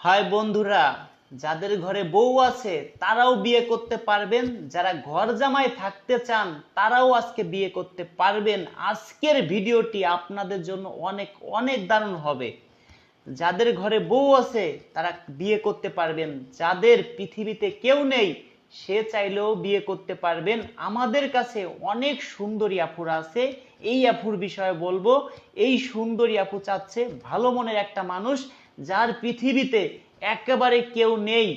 High বন্ধুরা, যাদের ঘরে বউ আছে, তারাও বিয়ে করতে পারবেন। যারা ঘর জামাই থাকতে চান, তারাও আজকে বিয়ে করতে পারবেন। আজকের ভিডিওটি আপনাদের জন্য অনেক অনেক দারুণ হবে। যাদের ঘরে বউ আছে, তারা বিয়ে করতে পারবেন। যাদের পৃথিবীতে কেউ নেই, সে চাইলেও বিয়ে করতে পারবেন। আমাদের কাছে অনেক সুন্দরী আপুরা আছে। এই আপুর বিষয়ে বলব, এই সুন্দরী আপু চাচ্ছে ভালো মনের একটা মানুষ। যার পৃথিবীতে একেবারে কেউ নেই,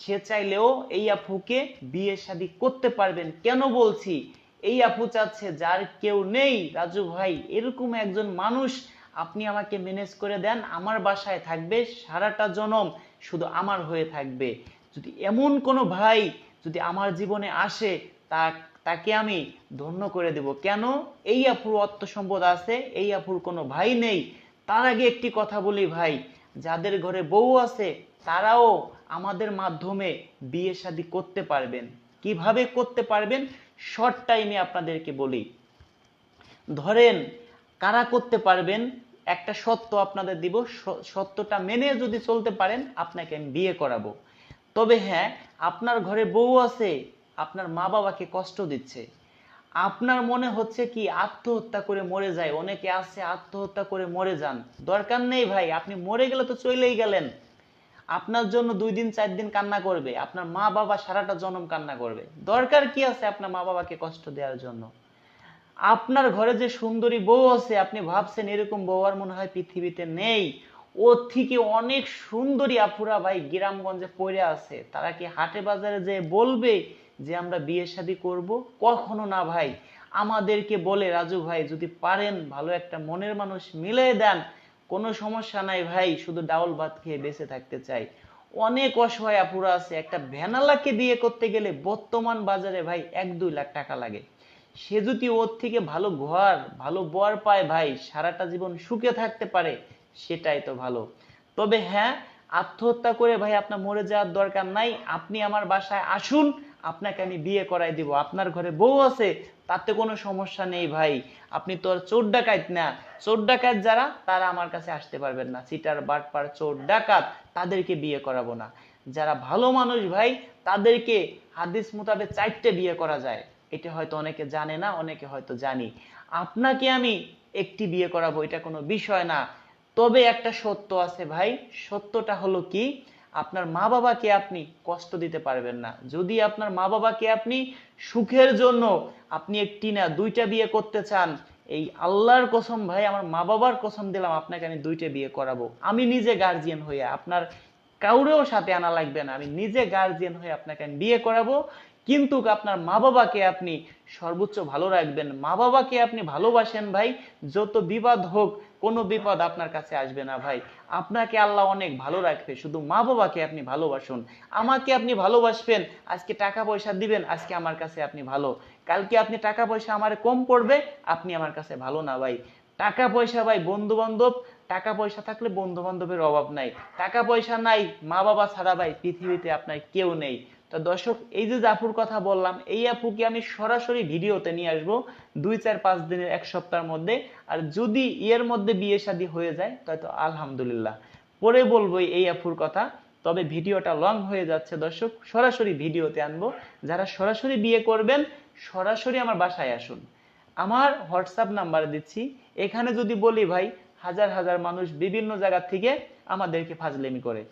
সে চাইলেও এই আপুকে বিয়ে শাদী করতে পারবেন। কেন বলছি? এই আপু চাচ্ছে, যার কেউ নেই, রাজু ভাই, এরকম একজন মানুষ আপনি আমাকে ম্যানেজ করে দেন, আমার বাসায় থাকবে, সারাটা জনম শুধু আমার হয়ে থাকবে। যদি এমন কোনো ভাই যদি আমার জীবনে আসে, তা, তাকে আমি ধন্য করে দেব। কেন? এই আপুর অর্থ সম্পদ আছে, এই আপুর কোনো ভাই নেই। তার আগে একটি কথা বলি ভাই যাদের ঘরে বউ আছে, তারাও আমাদের মাধ্যমে বিয়ে শাদী করতে পারবেন। কীভাবে করতে পারবেন? শর্ট টাইমে আপনাদেরকে বলি। ধরেন, কারা করতে পারবেন? একটা সত্য আপনাদের দিব। সত্যটা মেনে যদি চলতে পারেন, আপনাকে আমি বিয়ে করাবো। তবে হ্যাঁ আপনার ঘরে বউ আছে, আপনার মা বাবাকে কষ্ট দিচ্ছে। আপনার মনে হচ্ছে কি আত্মহত্যা করে মরে যায়? অনেকে আছে আত্মহত্যা করে মরে যান। দরকার নেই ভাই, আপনি মরে গেলে তো চলেই গেলেন। আপনার জন্য দুই দিন, চার দিন কান্না করবে। আপনার মা বাবা সারাটা জনম কান্না করবে। দরকার কি আছে আপনার মা বাবাকে কষ্ট দেওয়ার জন্য? আপনার ঘরে যে সুন্দরী বউ আছে, আপনি ভাবছেন এরকম বউ আর মনে হয় পৃথিবীতে নেই। ওর থেকে অনেক সুন্দরী আপুরা ভাই গ্রামগঞ্জে পড়ে আছে। তারা কি হাটে বাজারে যে বলবে যে আমরা বিয়ে শাদী করব, কখনো না ভাই। আমাদেরকে বলে, রাজু ভাই, যদি পারেন ভালো একটা মনের মানুষ মিলিয়ে দেন, কোনো সমস্যা নাই ভাই, শুধু ডাউল ভাত খেয়ে বেঁচে থাকতে চাই। অনেক অসহায় আপুরা আছে, একটা ভ্যানালাকে বিয়ে করতে গেলে বর্তমান বাজারে ভাই এক দুই লাখ টাকা লাগে। সে যদি ওর থেকে ভালো ঘর, ভালো বর পায় ভাই, সারাটা জীবন সুখে থাকতে পারে, সেটাই তো ভালো। তবে হ্যাঁ আত্মহত্যা করে ভাই আপনার মরে যাওয়ার দরকার নাই, আপনি আমার বাসায় আসুন আপনাকে আমি বিয়ে করাই দিব, আপনার ঘরে বউ আছে, তাতে কোনো সমস্যা নেই ভাই। আপনি তো আর চোর ডাকাত না। চোর ডাকাত যারা, তারা আমার কাছে আসতে পারবেন না। সিটার বাটপার, চোর, ডাকাত, তাদেরকে বিয়ে করাবো না। যারা ভালো মানুষ ভাই, তাদেরকে হাদিস মোতাবেক চারটে বিয়ে করা যায়। এটা হয়তো অনেকে জানে না, অনেকে হয়তো জানি। আপনাকে আমি একটি বিয়ে করাবো, এটা কোনো বিষয় না। তবে একটা সত্য আছে ভাই, সত্যটা হলো কি? আপনার মা বাবাকে আপনি কষ্ট দিতে পারবেন না। যদি আপনার মা বাবাকে আপনি সুখের জন্য আপনি একটি না দুইটা বিয়ে করতে চান, এই আল্লাহর কসম ভাই, আমার মা বাবার কসম দিলাম, আপনাকে আমি দুইটা বিয়ে করাবো। আমি নিজে গার্জিয়ান হয়ে আপনার কাউরেও সাথে আনা লাগবে না। আমি নিজে গার্জিয়ান হয়ে আপনাকে আমি বিয়ে করাবো। কিন্তু আপনার মা বাবাকে আপনি সর্বোচ্চ ভালো রাখবেন। মা বাবাকে আপনি ভালোবাসেন ভাই, যত বিবাদ হোক কোনো বিপদ আপনার কাছে আসবে না ভাই। আপনাকে আল্লাহ অনেক ভালো রাখবে। শুধু মা বাবাকে আপনি ভালোবাসুন। আমাকে আপনি ভালোবাসবেন, আজকে টাকা পয়সা দিবেন, আজকে আমার কাছে আপনি ভালো। কালকে আপনি টাকা পয়সা আমার কম পড়বে, আপনি আমার কাছে ভালো না ভাই। টাকা পয়সা ভাই বন্ধু বান্ধব টাকা পয়সা থাকলে বন্ধু বান্ধবের অভাব নাই। টাকা পয়সা নাই, মা বাবা ছাড়া ভাই পৃথিবীতে আপনার কেউ নেই। তো দর্শক, এই যে আপুর কথা বললাম, এই আপুকে আমি সরাসরি ভিডিওতে নিয়ে আসব দুই, চার, পাঁচ দিনের এক সপ্তাহের মধ্যে। আর যদি এর মধ্যে বিয়ে শাদী হয়ে যায় তো আলহামদুলিল্লাহ। পরে বলব এই আপুর কথা, তবে ভিডিওটা লং হয়ে যাচ্ছে দর্শক, সরাসরি ভিডিওতে আনব। যারা সরাসরি বিয়ে করবেন, সরাসরি আমার বাসায় আসুন। আমার হোয়াটসঅ্যাপ নাম্বার দিচ্ছি। এখানে যদি বলি, ভাই, হাজার হাজার মানুষ বিভিন্ন জায়গা থেকে আমাদেরকে ফাজলেমি করে।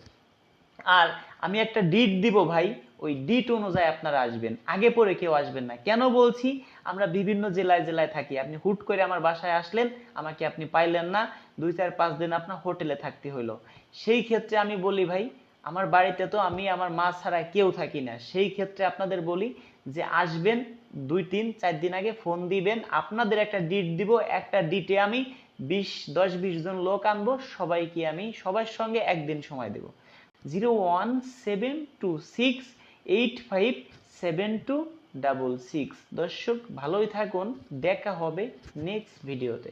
আর আমি একটা ডিট দিব, ভাই ওই ডিট অনুযায়ী আপনারা আসবেন। আগে পরে কেউ আসবেন না। কেন বলছি? আমরা বিভিন্ন জেলায় জেলায় থাকি। আপনি হুট করে আমার বাসায় আসলেন, আমাকে আপনি পাইলেন না। দুই, চার, পাঁচ দিন আপনার হোটেলে থাকতে হইল। সেই ক্ষেত্রে আমি বলি, ভাই, আমার বাড়িতে তো আমি, আমার মা ছাড়া কেউ থাকি না। সেই ক্ষেত্রে আপনাদের বলি যে, আসবেন দুই, তিন, চার দিন আগে ফোন দিবেন। আপনাদের একটা ডিট দিব। একটা ডিটে আমি বিশ, দশ, বিশ জন লোক আনব। সবাইকে আমি, সবার সঙ্গে একদিন সময় দেবো। Zero one seven two six eight five seven two double six. দর্শক ভালোই থাকুন। দেখা হবে নেক্সট ভিডিওতে।